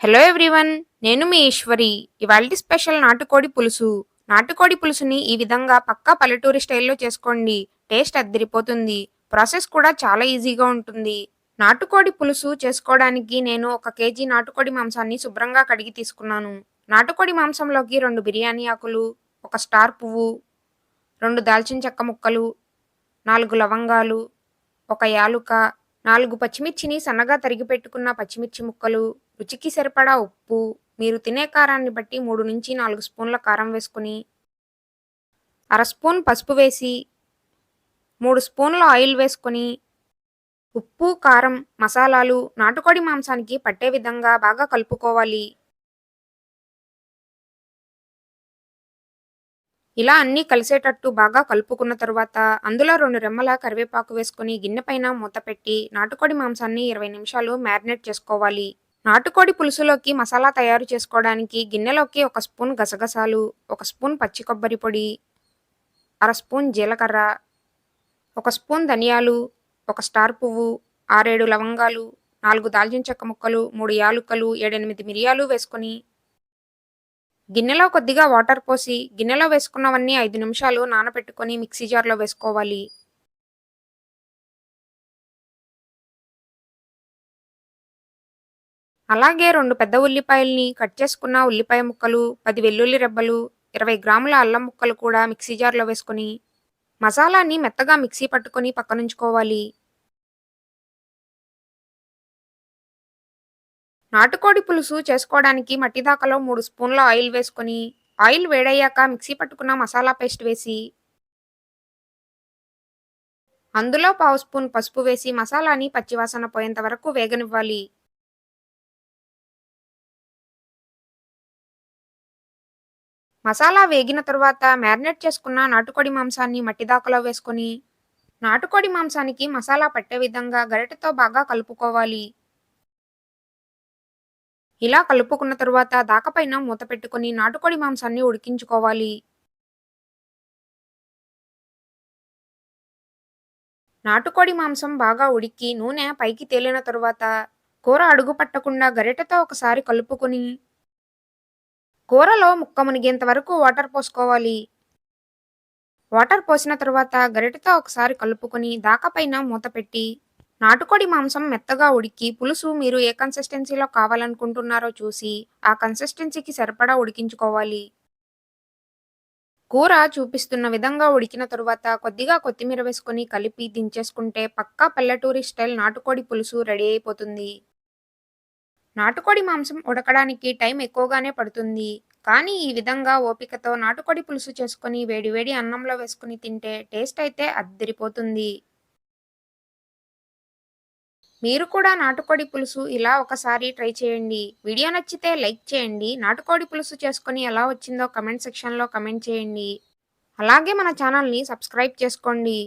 Hello everyone నేను మీ ఈశ్వరి. ఇవాళ special నాటుకోడి పులుసు. నాటుకోడి పులుసుని ఈ విధంగా పక్కా పల్లెటూరి స్టైల్లో చేసుకోండి. టేస్ట్ అద్దరిపోతుంది. ప్రాసెస్ కూడా చాలా ఈజీగా ఉంటుంది. నాటుకోడి పులుసు చేసుకోవడానికి నేను ఒక కేజీ నాటుకోడి మాంసాన్ని శుభ్రంగా కడిగి తీసుకున్నాను. నాటుకోడి మాంసంలోకి రెండు బిర్యానీ ఆకులు ఒక స్టార్ పువ్వు రెండు దాల్చిన చెక్క ముక్కలు నాలుగు లవంగాలు ఒక యాలుక నాలుగు పచ్చిమిర్చిని సన్నగా తరిగి పెట్టుకున్న పచ్చిమిర్చి ముక్కలు రుచికి సరిపడా ఉప్పు మీరు తినే కారాన్ని బట్టి మూడు నుంచి నాలుగు స్పూన్ల కారం వేసుకుని అర స్పూన్ పసుపు వేసి మూడు స్పూన్ల ఆయిల్ వేసుకొని ఉప్పు కారం మసాలాలు నాటుకోడి మాంసానికి పట్టే విధంగా బాగా కలుపుకోవాలి. ఇలా అన్నీ కలిసేటట్టు బాగా కలుపుకున్న తరువాత అందులో రెండు రెమ్మల కరివేపాకు వేసుకుని గిన్నె పైన మూత పెట్టి నాటుకోడి మాంసాన్ని ఇరవై నిమిషాలు మ్యారినేట్ చేసుకోవాలి. నాటుకోడి పులుసులోకి మసాలా తయారు చేసుకోవడానికి గిన్నెలోకి ఒక స్పూన్ గసగసాలు ఒక స్పూన్ పచ్చి కొబ్బరి పొడి అర స్పూన్ జీలకర్ర ఒక స్పూన్ ధనియాలు ఒక స్టార్ పువ్వు ఆరేడు లవంగాలు నాలుగు దాల్చిన చెక్క ముక్కలు మూడు యాలుకలు ఏడెనిమిది మిరియాలు వేసుకొని గిన్నెలో కొద్దిగా వాటర్ పోసి గిన్నెలో వేసుకున్నవన్నీ ఐదు నిమిషాలు నానబెట్టుకొని మిక్సీ జార్లో వేసుకోవాలి. అలాగే రెండు పెద్ద ఉల్లిపాయల్ని కట్ చేసుకున్న ఉల్లిపాయ ముక్కలు పది వెల్లుల్లి రెబ్బలు ఇరవై గ్రాముల అల్లం ముక్కలు కూడా మిక్సీ జార్లో వేసుకొని మసాలాని మెత్తగా మిక్సీ పట్టుకొని పక్కనుంచుకోవాలి. నాటుకోడి పులుసు చేసుకోవడానికి మట్టి దాకలో మూడు స్పూన్ల ఆయిల్ వేసుకొని ఆయిల్ వేడయ్యాక మిక్సీ పట్టుకున్న మసాలా పేస్ట్ వేసి అందులో పావు స్పూన్ పసుపు వేసి మసాలాని పచ్చివాసన పోయేంత వరకు వేగనివ్వాలి. మసాలా వేగిన తర్వాత మ్యారినేట్ చేసుకున్న నాటుకోడి మాంసాన్ని మట్టి దాకలో వేసుకొని నాటుకోడి మాంసానికి మసాలా పట్టే విధంగా గరిటెతో బాగా కలుపుకోవాలి. ఇలా కలుపుకున్న తరువాత దాకపైన మూత పెట్టుకుని నాటుకోడి మాంసాన్ని ఉడికించుకోవాలి. నాటుకోడి మాంసం బాగా ఉడికి నూనె పైకి తేలిన తరువాత కూర అడుగు పట్టకుండా గరిటెతో ఒకసారి కలుపుకొని కూరలో ముక్క మునిగేంత వరకు వాటర్ పోసుకోవాలి. వాటర్ పోసిన తరువాత గరిటతో ఒకసారి కలుపుకొని దాకపైన మూత పెట్టి నాటుకోడి మాంసం మెత్తగా ఉడికి పులుసు మీరు ఏ కన్సిస్టెన్సీలో కావాలనుకుంటున్నారో చూసి ఆ కన్సిస్టెన్సీకి సరిపడా ఉడికించుకోవాలి. కూర చూపిస్తున్న విధంగా ఉడికిన తరువాత కొద్దిగా కొత్తిమీర వేసుకొని కలిపి దించేసుకుంటే పక్కా పల్లెటూరి స్టైల్ నాటుకోడి పులుసు రెడీ అయిపోతుంది. నాటుకోడి మాంసం ఉడకడానికి టైం ఎక్కువగానే పడుతుంది. కానీ ఈ విధంగా ఓపికతో నాటుకోడి పులుసు చేసుకొని వేడివేడి అన్నంలో వేసుకుని తింటే టేస్ట్ అయితే అద్దరిపోతుంది. మీరు కూడా నాటుకోడి పులుసు ఇలా ఒకసారి ట్రై చేయండి. వీడియో నచ్చితే లైక్ చేయండి. నాటుకోడి పులుసు చేసుకొని ఎలా వచ్చిందో కమెంట్ సెక్షన్లో కమెంట్ చేయండి. అలాగే మన ఛానల్ని సబ్స్క్రైబ్ చేసుకోండి.